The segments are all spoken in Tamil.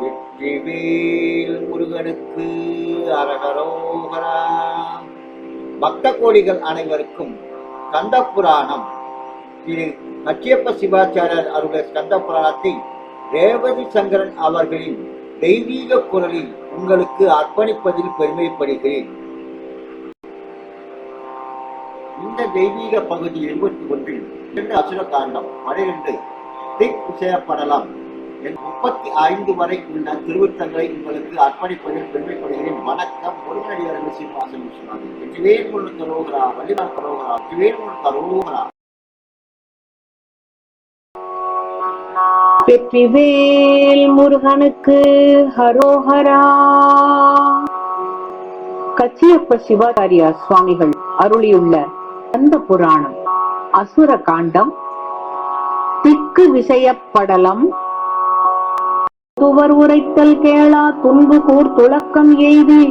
வெற்றிவேல் முருகனுக்கு அரகரோகரா. பக்த கோடிகள் அனைவருக்கும் கந்த புராணம் திரு கச்சியப்ப சிவாச்சாரியர் அருடைய ஸ்கந்த புராணத்தை ரேவதி சங்கரன் அவர்களின் தெய்வீக குரலில் உங்களுக்கு அர்ப்பணிப்பதில் பெருமைப்படுகிறேன். இந்த தெய்வீக பகுதி இருபத்தி ஒன்றில் இரண்டு அசுர காண்டம் பனிரெண்டு திக் செய்யப்படலாம் என் முப்பத்தி ஐந்து வரை உள்ள திருவுத்தங்களை உங்களுக்கு அர்ப்பணிப்பதில் பெருமைப்படுகிறேன். வணக்கம். முருகனடியார்கள் சீனிவாசன் விஸ்வநாதன் வெற்றிவேல் முழு கரோகரா வள்ளிமா கரோகரா வெற்றிவேல் கரோகரா. வெற்றிவேல் முருகனுக்கு ஹரோஹரா. கச்சியப்ப சிவாச்சாரியா சுவாமிகள் அருளியுள்ள அந்த புராணம் அசுர காண்டம் திக்கு விஷயப்படலம் துவர் உரைத்தல் கேளா துன்பு கூர் துளக்கம் எய்தி.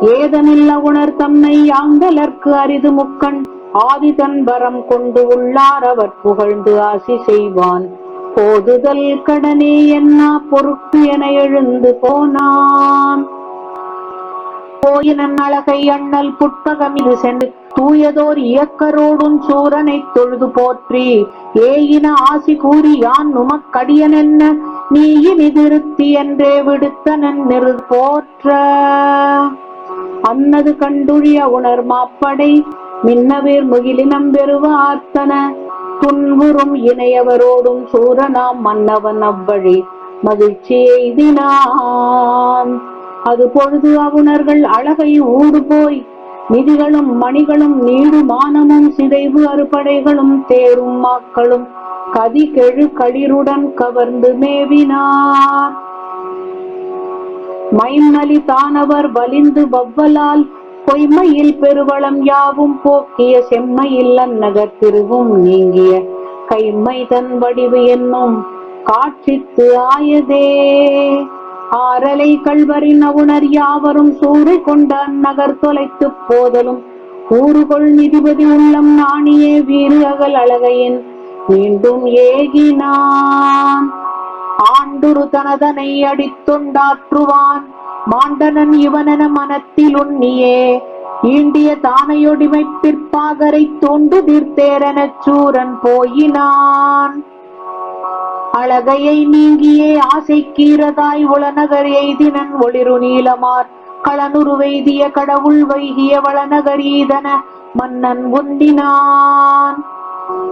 ஏதனில்ல உணர் தன்னை யாங்கலர்க்கு அரிது முக்கண். ஆதிதன் வரம் கொண்டு உள்ளார் அவர் புகழ்ந்து ஆசி செய்வான். போதுதல் கடனே என்ன பொறுப்பு என எழுந்து போனான். கோயிலன் அழகை அண்ணல் புட்பகம் இது சென்று தூயதோர் இயக்கரோடும் சூரனை தொழுது போற்றி. ஏயின ஆசி கூறி யான் நுமக்கடியன் என்ன? நீ இனி திருத்தி என்றே விடுத்தனன் நிறு போற்ற. அன்னது கண்டுழிய உணர் மாப்படை மின்னவேர் முகிலினம் பெறுவார்த்தன துன்புறும் இணையவரோடும் சூரனாம் மன்னவன் அவ்வழி மகிழ்ச்சி எய்தினான். அது பொழுது அவுணர்கள் அழகை ஊடு போய் நிதிகளும் மணிகளும் நீடு மானமும் சிதைவு அறுபடைகளும் தேரும் மாக்களும் கதிகெழு களிருடன் கவர்ந்து மேவினார். மைமலி தானவர் வலிந்து வவ்வலால் பொய்மையில் பெருவளம் யாவும் போக்கிய செம்மையில் அந்நகர் திருவும் நீங்கிய கைமை தன் வடிவு என்னும் காட்சித்து ஆயதே. ஆரலை கல்வரின் அவுணர் யாவரும் சூறை கொண்ட அந்நகர் தொலைத்து போதலும் ஊறுகொள் நிதிபதி உள்ளம் நாணியே வீறு அகல் அழகையின் மீண்டும் ஏகினான். ஆண்டுரு தனதனை அடித்துண்டாற்றுவான். மாண்டனன் இவனென மனத்தில் உண்ணியே. ஈண்டிய தானையொடிமை பிற்பாகரை தோண்டு தீர்த்தேரெனச் சூரன் போயினான். அழகையை நீங்கியே ஆசை கீரதாய் உளநகர் எய்தினன் ஒளிரு நீலமார் களனுரு வைதிய கடவுள் வைகிய வளநகர் ஈதன மன்னன் உந்தினான்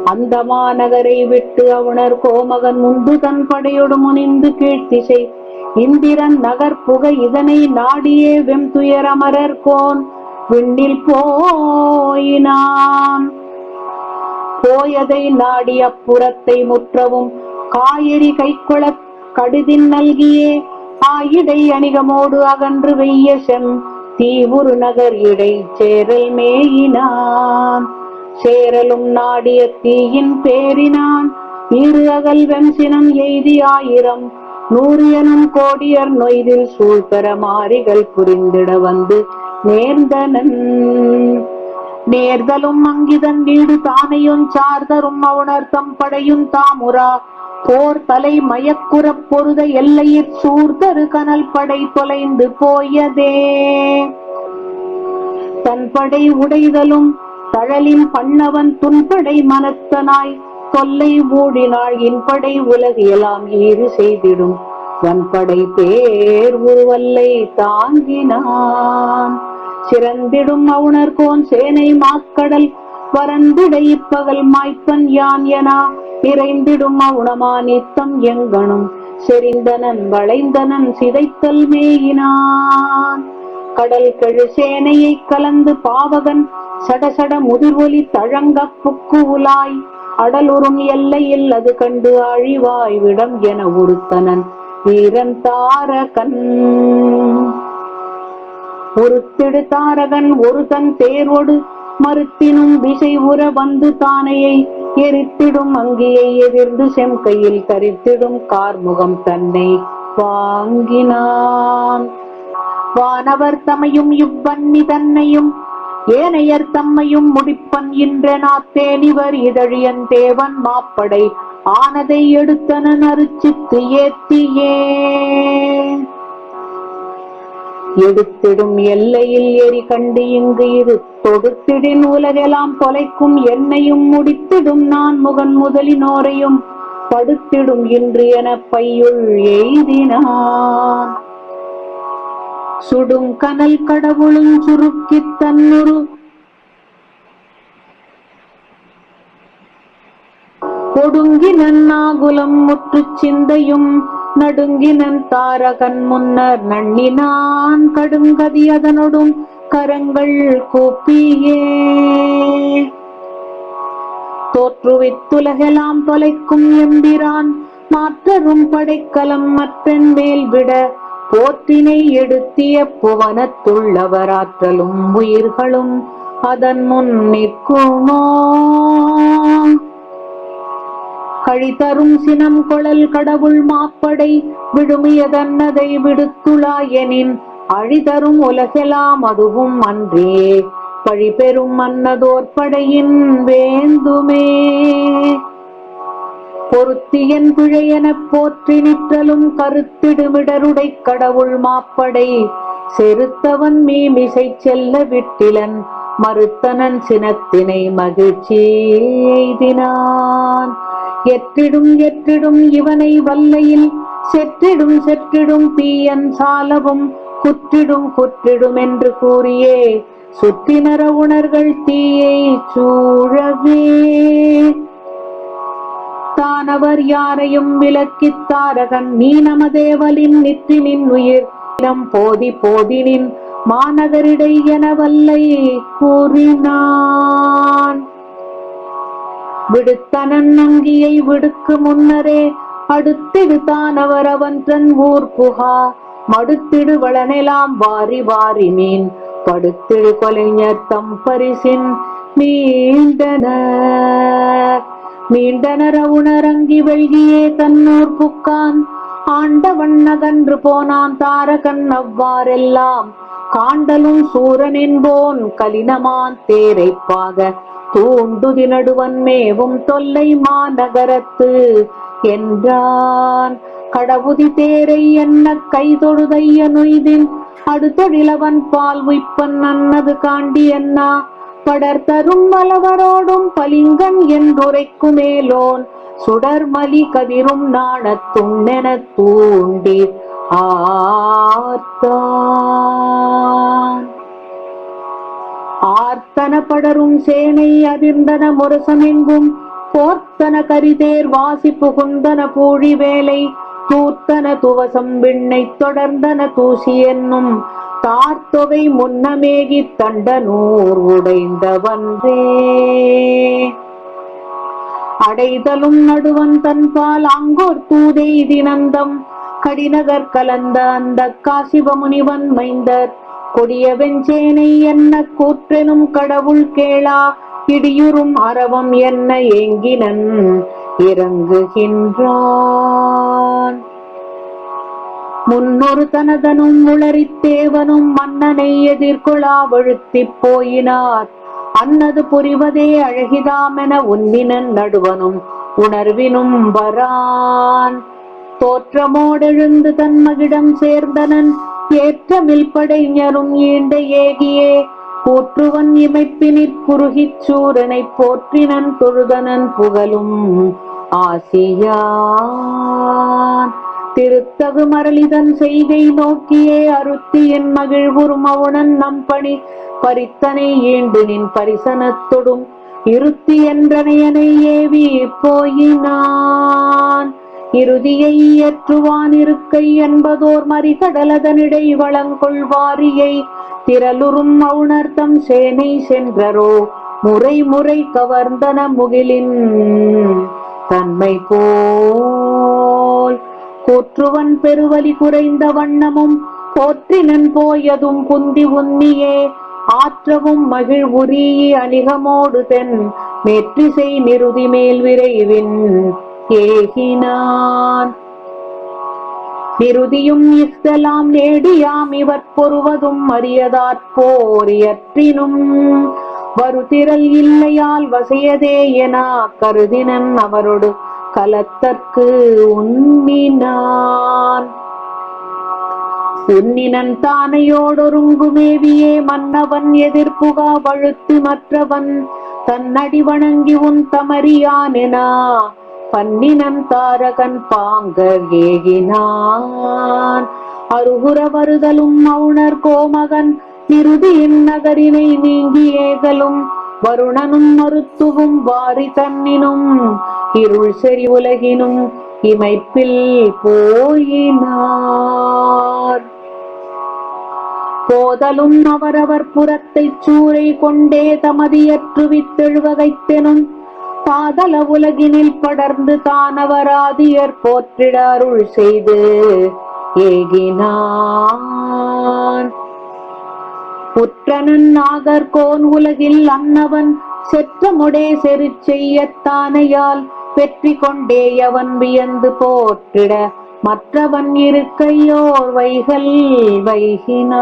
அந்த மாநகரை விட்டு அவுணர் கோமகன் முந்து தன் படையொடு முனிந்து கீழ்த்திசை. இந்திரன் நகர் புகை இதனை நாடியே வெம் துயரமரர் கோன். விண்ணில் போயினான். போயதை நாடி அப்புறத்தை முற்றவும் காயறி கைக்குள கடுதின் நல்கியே. ஆயிடை அணிகமோடு அகன்று வெய்ய செம் தீவுரு நகர் இடை சேரல் மேயினான். சேரலும் நாடிய தீயின் பேரினான் இரு அகல் வெம்சினம் எய்தி ஆயிரம். நூறியனும் கோடியர் நொய்தில் சூழ்பெற மாறிகள் புரிந்திட வந்து நேர்ந்தனன். நேர்தலும் அங்கிதன் வீடு தானையும் சார்தரும் அவுணர் தம் படையும் தாமுரா. போர் தலை மயக்குறப் பொருத எல்லையிற் சூர்தரு கனல் படை தொலைந்து போயதே. தன் படை உடைதலும் தழலின் பண்ணவன் துன்படை மனத்தனாய் தொல்லை மூடினாள் இன்படை உலகியலாம் ஈறு செய்திடும். வன்படை பேர் உருவல்லை தாங்கினான். சிறந்திடும் அவுணர்கோன் சேனை மாக்கடல் வரந்திட இப்பகல் மாய்ப்பன் யான் என இறைந்திடும் அவுணமா நித்தம் எங்கனும் செறிந்தனன் வளைந்தனன் சிதைத்தல் மேயினான். கடல் கெழு சேனையை கலந்து பாவகன் சடசட முதிர்வொலி தழங்க புக்கு உலாய் அடலுறும் எல்லையில் அது கண்டு அழிவாய் விடம் என ஒருத்தனன் வீரன் தாரகன். ஒருத்திடு தாரகன் ஒருதன் தேரோடு மறுத்தினும் திசை உற வந்து தானையை எரித்திடும் அங்கியை எதிர்ந்து செம்கையில் தரித்திடும் கார்முகம் தன்னை வாங்கினான். வானவர் தமையும் இவ்வன்னி தன்னையும் ஏனையர் தம்மையும் முடிப்பன் இன்றெனா தேனிவர் இதழியன் தேவன் மாப்படை. ஆனதை எடுத்தனன் அருச்சித்து ஏத்தியே. எடுத்திடும் எல்லையில் எரி கண்டு இங்கு இரு. தொடுத்திடின் உலகெல்லாம் தொலைக்கும் என்னையும் முடித்திடும் நான் முகன் முதலினோரையும். படுத்திடும் இன்று என பையுள் எய்தினான். சுடும் கனல் கடவுளும் சுருக்கி தன்னுரு. கொடுங்கினன் நன்னாகுலம் முற்று சிந்தையும் நடுங்கினன் தாரகன் முன்னர் நண்ணினான் கடுங்கதி அதனொடும் கரங்கள் கூப்பியே. தோற்றுவித்துலகெல்லாம் தொலைக்கும் எம்பிரான் மாற்றரும் படைக்கலம் மற்றன் மேல் விட போற்றினை எடுத்திய புவனத்துள்ளவராற்றலும் உயிர்களும் அதன் முன் நிற்குமோ? கழிதரும் சினம் கொழல் கடவுள் மாப்படை விடுமியதன்னதை விடுத்துளாயெனின் அழிதரும் உலகெலாம் அதுவும் அன்றே. பழிபெறும் மன்னதோர் படையின் வேந்துமே. பொருத்தியன் பிழையெனப் போற்றி நிற்றலும் கருத்திடுமிடருடை கடவுள் மாப்படை. செருத்தவன் மீமிசை செல்ல விட்டிலன் மறுத்தனன் சினத்தினை மகிழ்ச்சி எய்தினான். எற்றிடும் எற்றிடும் இவனை வல்லையில் செற்றிடும் செற்றிடும் தீயன் சாலவும் குற்றிடும் குற்றிடும் என்று கூறியே. சுற்றினர உணர்கள் தீயை சூழவே. அவர் யாரையும் விலக்கித் தாரகன். நீ நமதேவலின் நிற்றினின் உயிர். இனம் போதி போதினின் மாநகரிடை எனவல்லை கூறினான். விடுத்தனன் அங்கியை விடுக்கு முன்னரே அடுத்திடு அவர் அவன் தன் ஊர் புகா. மடுத்திடு வளனெலாம் வாரி வாரி மீன். படுத்திடு கொலைஞர் தம் பரிசின் மீண்டனர் மீண்டனர உணரங்கி வெள்கியே தன்னூர் புக்கான் ஆண்டவன் நகன்று போனான் தாரகன் அவ்வாறெல்லாம். காண்டலும் சூரன் என்போன் கலினமான் தேரைப்பாக. தூண்டுதி நடுவன் மேவும் தொல்லை மாநகரத்து. என்றான் கடவுதி தேரை என்ன கைதொழுதைய நொய்தின். அடுத்தொழிலவன் பால் உய்ப்பன் அன்னது காண்டி என்ன படர்தரும் மலவரோடும் பலிங்கன் என்றுரைக்கு மேலோன். சுடர்மலி கதிரும் நாணத்துண்ணென தூண்டி ஆர்த்தான். ஆர்த்தன படரும் சேனை அதிர்ந்தன முரசமெங்கும். போர்த்தன கரிதேர் வாசி புகுந்தன பூழி வேலை தூர்த்தன துவசம் விண்ணை தொடர்ந்தன தூசி என்னும் தார்த்தொகை முன்னமேகி தண்டனூர் உடைந்தவன்றே. அடைதலும் நடுவன் தன்பால் அங்கோர் தூதை தினந்தம். கடிநகர் கலந்த அந்த காசிவமுனிவன் மைந்தர். கொடிய வெஞ்சேனை என்ன கூற்றெனும் கடவுள் கேளா. இடியுறும் அரவம் என்ன ஏங்கினன். இறங்குகின்றான். முன்னொரு தனதனும் உளறித் தேவனும் மன்னனை எதிர்கொள்ளா வழுத்திப் போயினார். அன்னது புரிவதே அழகிதாமென உன்னினன் நடுவனும் உணர்வினும் வரான். தோற்றமோடெழுந்து தன் மகிடம் சேர்ந்தனன் ஏற்றமில் படைஞரும் ஈண்ட ஏகியே. கூற்றுவன் இமைப்பினிற் குறுகிச் சூரனைப் போற்றினன் தொழுதனன் புகழும் ஆசியான். திருத்தகு மரளிதன் செய்கை நோக்கியே அருத்தி என் மகிழ்வுறும் அவுணன் நம் பணி பரித்தனை ஈண்டு நின் பரிசனத்தொடும் இருத்தி என்றனையனை ஏவி போயினான். இறுதியை ஏற்றுவான் இருக்கை என்பதோர் மறிகடலதனிடை வளங்கொள்வாரியை திரளுறும் அவுணர்த்தம் சேனை சென்றரோ. முறை முறை கவர்ந்தன முகிலின் தன்மை போ போற்றுவன் பெருவலி குறைந்த வண்ணமும் போற்றினன் போயதும் குந்தி உன்னியே. ஆற்றவும் மகிழ் உரிய அணிகமோடு தென் மெற்றிசை நிருதி மேல் விரைவின் ஏகினான். நிருதியும் இஸ்தலாம் நேடியாம் இவர் பொறுவதும் அறியதாற்போரியற்றினும் வருதிரல் இல்லையால் வசையதே என கருதினன் அவரோடு. கலத்தற்கு உண்ணினான். உன்னினன் தானையோடொருங்குமேவியே மன்னவன் எதிர்ப்புகா வழுத்து மற்றவன் தன்னடி வணங்கி உன் தமறியானெனா பன்னினன் தாரகன் பாங்க ஏகினான். அருகுற வருதலும் மௌனர் கோமகன் நிருதியின் நகரினை நீங்கி ஏகலும் வருணனும் மருத்துவும் வாரி தன்னினும் இருள் செறி உலகினும் இமைப்பில் போயினார். போதலும் அவரவர் புறத்தைச் சூறை கொண்டே தமதியற்று வித்தெழுவகைத்தெனும் பாதல உலகினில் படர்ந்து தானவராதியர் போற்றிட அருள் செய்து ஏகினான் புற்றனன் நாகர்கோன் உலகில் அன்னவன் செற்றமுடே செரு செய்யத்தானையால் பெற்றி கொண்டே அவன் வியந்து போற்றிட மற்றவன் இருக்கையோர் வைகள் வைகினான்.